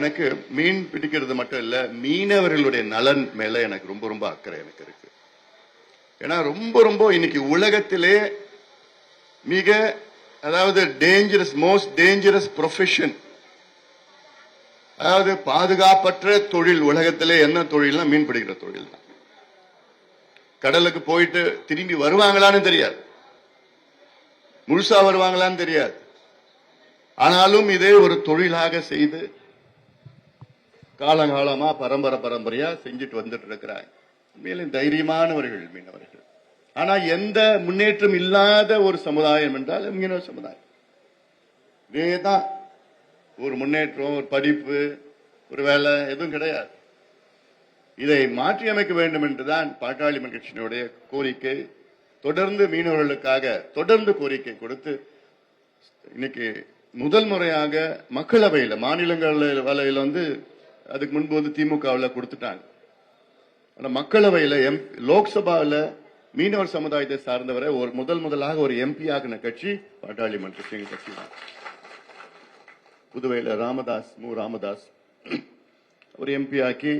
எனக்கு மீன் பிடிக்கிறது மட்டும் இல்ல மீனவர்களுடைய நலன் மேல எனக்கு ரொம்ப ரொம்ப அக்கறை எனக்கு இருக்கு. ஏன்னா ரொம்ப ரொம்ப இன்னைக்கு உலகத்திலே மிக அதாவது டேஞ்சரஸ் மோஸ்ட் டேஞ்சரஸ் ப்ரொஃபஷன் அதாவது பாதுகாப்பற்ற தொழில் உலகத்திலே என்ன தொழில்னா மீன் பிடிக்கிற தொழில் தான். கடலுக்கு போயிட்டு திரும்பி வருவாங்களான்னு தெரியாது. முழுசா வருவாங்களான்னு தெரியாது. ஆனாலும் இதே ஒரு தொழிலாக செய்து காலங்காலமாக பரம்பரை பரம்பரையாக செஞ்சுட்டு வந்துட்டு இருக்கிறாங்க. மேலும் தைரியமானவர்கள் மீனவர்கள். ஆனால் எந்த முன்னேற்றம் இல்லாத ஒரு சமுதாயம் என்றால் மீனவ சமுதாயம். இதே தான் ஒரு முன்னேற்றம் ஒரு படிப்பு ஒரு வேலை எதுவும் கிடையாது. இதை மாற்றி அமைக்க வேண்டும் என்றுதான் பாட்டாளி கட்சியினுடைய கோரிக்கை. தொடர்ந்து மீனவர்களுக்காக தொடர்ந்து கோரிக்கை கொடுத்து இன்னைக்கு முதல் முறையாக மக்களவையில் மாநிலங்களவையில் வந்து அதுக்கு முன்பு வந்து திமுகவில் கொடுத்துட்டாங்க. ஆனால் மக்களவையில் எம் லோக்சபாவில் மீனவர் சமுதாயத்தை சார்ந்தவரை ஒரு முதல் முதலாக ஒரு எம்பி ஆகின கட்சி பாட்டாளி மன்ற கட்சி தான். புதுவையில் ராமதாஸ் மு. ராமதாஸ் ஒரு எம்பி ஆக்கி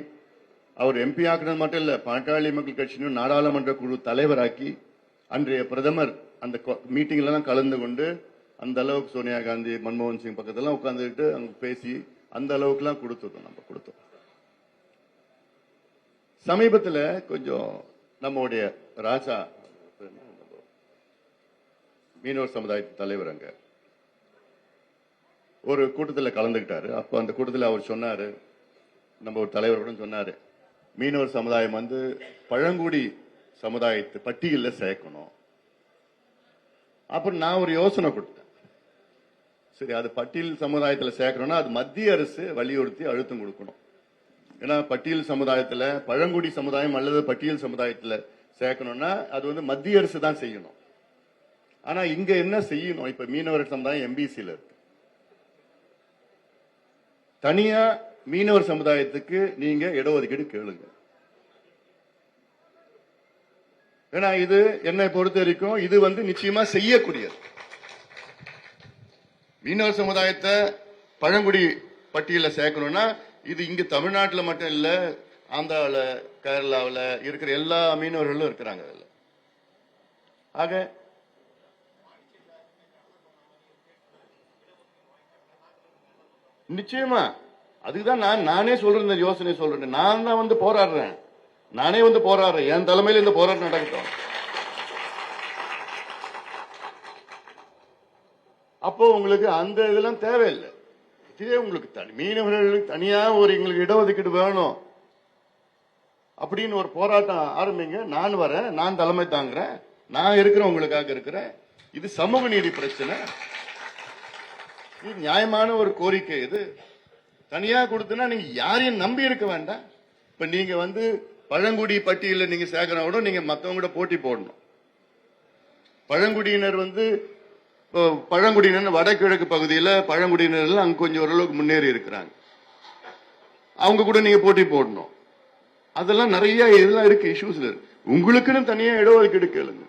அவர் எம்பி ஆக்கினது மட்டும் இல்லை பாட்டாளி மக்கள் கட்சியின் நாடாளுமன்ற குழு தலைவராக்கி அன்றைய பிரதமர் அந்த மீட்டிங்லாம் கலந்து கொண்டு அந்த அளவுக்கு சோனியா காந்தி மன்மோகன் சிங் பக்கத்துல உட்காந்துக்கிட்டு அங்கே பேசி அந்த அளவுக்கு எல்லாம் நம்ம கொடுத்தோம். சமீபத்துல கொஞ்சம் நம்முடைய ராஜா மீனவர் சமுதாயத்தின் தலைவர் அங்க. ஒரு கூட்டத்தில் கலந்துக்கிட்டாரு. அப்போ அந்த கூட்டத்தில் அவர் சொன்னாரு நம்ம ஒரு தலைவர் கூட சொன்னாரு மீனவர் சமுதாயம் வந்து பழங்குடி சமுதாயத்து பட்டியலில் சேர்க்கணும். அப்புறம் நான் ஒரு யோசனை கொடுத்தேன். சரி அது பட்டியல் சமுதாயத்தில் சேர்க்கணும்னா அது மத்திய அரசு வலியுறுத்தி அழுத்தம் கொடுக்கணும். ஏன்னா பட்டியல் சமுதாயத்தில் பழங்குடி சமுதாயம் அல்லது பட்டியல் சமுதாயத்தில் சேர்க்கணும்னா அது வந்து மத்திய அரசு தான் செய்யணும். ஆனா இங்கே என்ன செய்யணும்? இப்போ மீனவர் சமுதாயம் எம்பிசியில் இருக்கு. தனியா மீனவர் சமுதாயத்துக்கு நீங்கள் இடஒதுக்கீடு கேளுங்க. ஏன்னா இது என்னை பொறுத்த வரைக்கும் இது வந்து நிச்சயமா செய்யக்கூடியது. மீனவர் சமுதாயத்தை பழங்குடி பட்டியலில் சேர்க்கணும்னா இது இங்கே தமிழ்நாட்டில் மட்டும் இல்லை ஆந்திராவில் கேரளாவில் இருக்கிற எல்லா மீனவர்களும் இருக்கிறாங்க அதில். ஆக நிச்சயமா அதுக்குதான் நான் நானே சொல்றேன் இந்த யோசனை சொல்றேன். நான் தான் வந்து போராடுறேன். நானே வந்து போராடுறேன். என் தலைமையில இந்த போராட்டம் நடக்கட்டும். அப்போ உங்களுக்கு அந்த இதெல்லாம் தேவையில்லை. இதே உங்களுக்கு தனி மீனவர்களுக்கு தனியா ஒரு எங்களுக்கு இடஒதுக்கீடு வேணும். அப்படின்னு ஒரு போராட்டம் ஆரம்பிங்க. நான் வரேன் நான் தலைமை தாங்குறேன் நான் இருக்கிறேன் உங்களுக்காக இருக்கிறேன். இது சமூக நீதி பிரச்சனை. இது நியாயமான ஒரு கோரிக்கை இது. தனியா கொடுத்தனா நீங்க யாரையும் நம்பி இருக்க வேண்டாம். இப்ப நீங்க வந்து பழங்குடி பட்டியலில் நீங்க சேர்க்கணும் கூட நீங்க மத்தவங்க கூட போட்டி போடணும். பழங்குடியினர் வந்து பழங்குடியினர் வடகிழக்கு பகுதியில் பழங்குடியினர் அங்கே கொஞ்சம் ஓரளவுக்கு முன்னேறி இருக்கிறாங்க. அவங்க கூட நீங்க போட்டி போடணும். அதெல்லாம் நிறைய இதெல்லாம் இருக்கு இஷ்யூஸ்ல உங்களுக்குன்னு தனியாக இடஒதுக்கீடு கேளுங்க.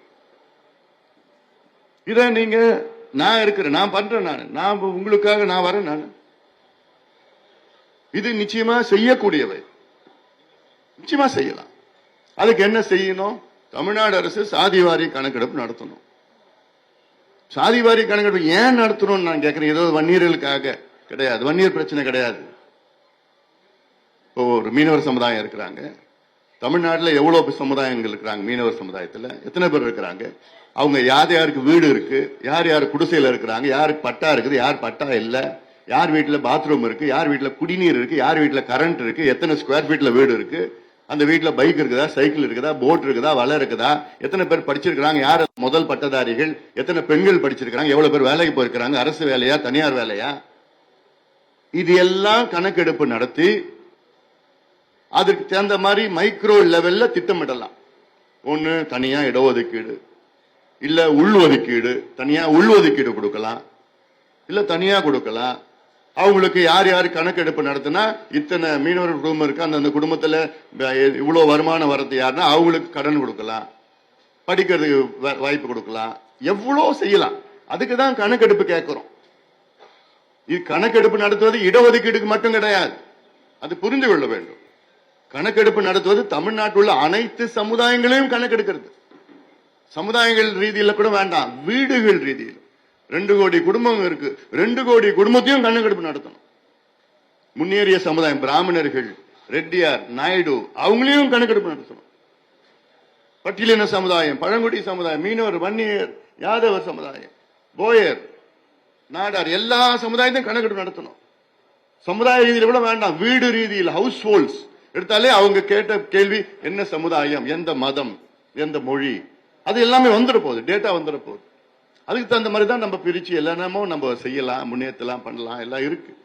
இதை நீங்க நான் இருக்கிறேன் நான் பண்றேன் நான். நான் உங்களுக்காக நான் வரேன் நான். இது நிச்சயமா செய்யக்கூடியவை. நிச்சயமா செய்யலாம். அதுக்கு என்ன செய்யணும்? தமிழ்நாடு அரசு சாதிவாரி கணக்கெடுப்பு நடத்தணும். சாதிவாரி கணக்கெடுப்பு ஏன் நடத்தணும்னு நான் கேட்குறேன் ஏதோ வன்னியர்களுக்காக கிடையாது. வன்னியர் பிரச்சனை கிடையாது. இப்போ ஒரு மீனவர் சமுதாயம் இருக்கிறாங்க. தமிழ்நாட்டில் எவ்வளோ சமுதாயங்கள் இருக்கிறாங்க? மீனவர் சமுதாயத்தில் எத்தனை பேர் இருக்கிறாங்க? அவங்க யார் யாருக்கு வீடு இருக்கு? யார் யார் குடிசையில் இருக்கிறாங்க? யாருக்கு பட்டா இருக்குது? யார் பட்டா இல்லை? யார் வீட்டில் பாத்ரூம் இருக்கு? யார் வீட்டில் குடிநீர் இருக்கு? யார் வீட்டில் கரண்ட் இருக்கு? எத்தனை ஸ்கொயர் ஃபீட்டில் வீடு இருக்குது அந்த வீட்டில் பைக் இருக்குதா சைக்கிள் இருக்குதா போட் இருக்குதா வலை இருக்குதா எத்தனை பேர் படிச்சிருக்கிறாங்க யார் முதல் பட்டதாரிகள் எத்தனை பெண்கள் படிச்சிருக்கிறாங்க எவ்வளவு பேர் வேலைக்கு போயிருக்கிறாங்க அரசு வேலையா தனியார் வேலையா? இது எல்லாம் கணக்கெடுப்பு நடத்தி அதுக்கு தகுந்த மாதிரி மைக்ரோ லெவல்ல திட்டமிடலாம். ஒன்று தனியா இடஒதுக்கீடு இல்ல உள்ஒதுக்கீடு தனியா உள்ஒதுக்கீடு கொடுக்கலாம் இல்ல தனியா கொடுக்கலாம். அவங்களுக்கு யார் யார் கணக்கெடுப்பு நடத்தினா இத்தனை மீனவர் குடும்பம் இருக்கு அந்தந்த குடும்பத்தில் இவ்வளோ வருமானம் வரது யாருன்னா அவங்களுக்கு கடன் கொடுக்கலாம். படிக்கிறதுக்கு வாய்ப்பு கொடுக்கலாம். எவ்வளோ செய்யலாம். அதுக்கு தான் கணக்கெடுப்பு கேட்குறோம். இது கணக்கெடுப்பு நடத்துவது இடஒதுக்கீடுக்கு மட்டும் கிடையாது. அது புரிந்து கொள்ள வேண்டும். கணக்கெடுப்பு நடத்துவது தமிழ்நாட்டில் உள்ள அனைத்து சமுதாயங்களையும் கணக்கெடுக்கிறது. சமுதாயங்கள் ரீதியில் கூட வேண்டாம். வீடுகள் ரீதியில் ரெண்டு கோடி குடும்பம் இருக்கு. ரெண்டு கோடி குடும்பத்தையும் கணக்கெடுப்பு நடத்தணும். முன்னேறிய சமுதாயம் பிராமணர்கள் ரெட்டியார் நாயுடு அவங்களையும் கணக்கெடுப்பு நடத்தணும். பட்டியலின சமுதாயம் பழங்குடி சமுதாயம் மீனவர் வன்னியர் யாதவர் சமுதாயம் போயர் நாடார் எல்லா சமுதாயத்தையும் கணக்கெடுப்பு நடத்தணும். சமுதாய ரீதியில கூட வேண்டாம். வீடு ரீதியில் ஹவுஸ் ஹோல்ட்ஸ் எடுத்தாலே அவங்க கேட்ட கேள்வி என்ன சமுதாயம்? எந்த மதம்? எந்த மொழி? அது எல்லாமே வந்துட போகுது. டேட்டா வந்துட போகுது. அதுக்கு தகுந்த மாதிரி தான் நம்ம பிரித்து எல்லாமே நம்ம செய்யலாம் முன்னேற்றலாம் பண்ணலாம் எல்லாம் இருக்குது